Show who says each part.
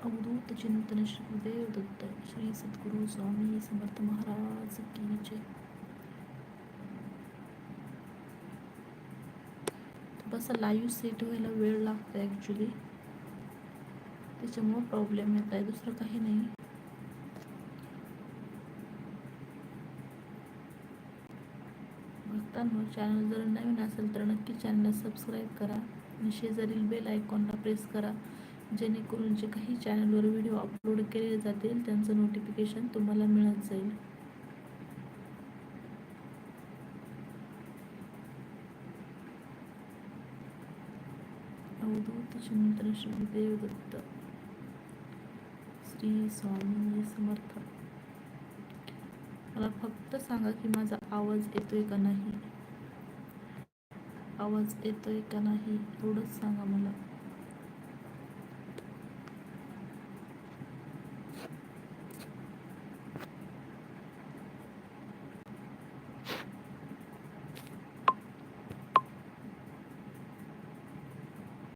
Speaker 1: अवधूत चिंतन श्री गुरुदेव दत्त श्री सद्गुरू स्वामी समर्थ महाराज की जय थोडासा लाईव्ह सेट व्हायला वेळ लागतो ॲक्च्युली त्याच्यामुळं प्रॉब्लेम येत आहे दुसरं काही नाही भक्तांवर चॅनल जर नवीन असेल तर नक्की चॅनलला सबस्क्राईब करा आणि शेजारील बेल आयकॉनला प्रेस करा जेणेकरून जे काही चॅनलवर व्हिडिओ अपलोड केले जातील त्यांचं नोटिफिकेशन तुम्हाला मिळत जाईल. अवधूत चिंतन श्री दत्त श्री स्वामी समर्थ. मला फक्त सांगा की माझा आवाज येतोय का नाही? आवाज येतोय का नाही? एवढंच सांगा मला.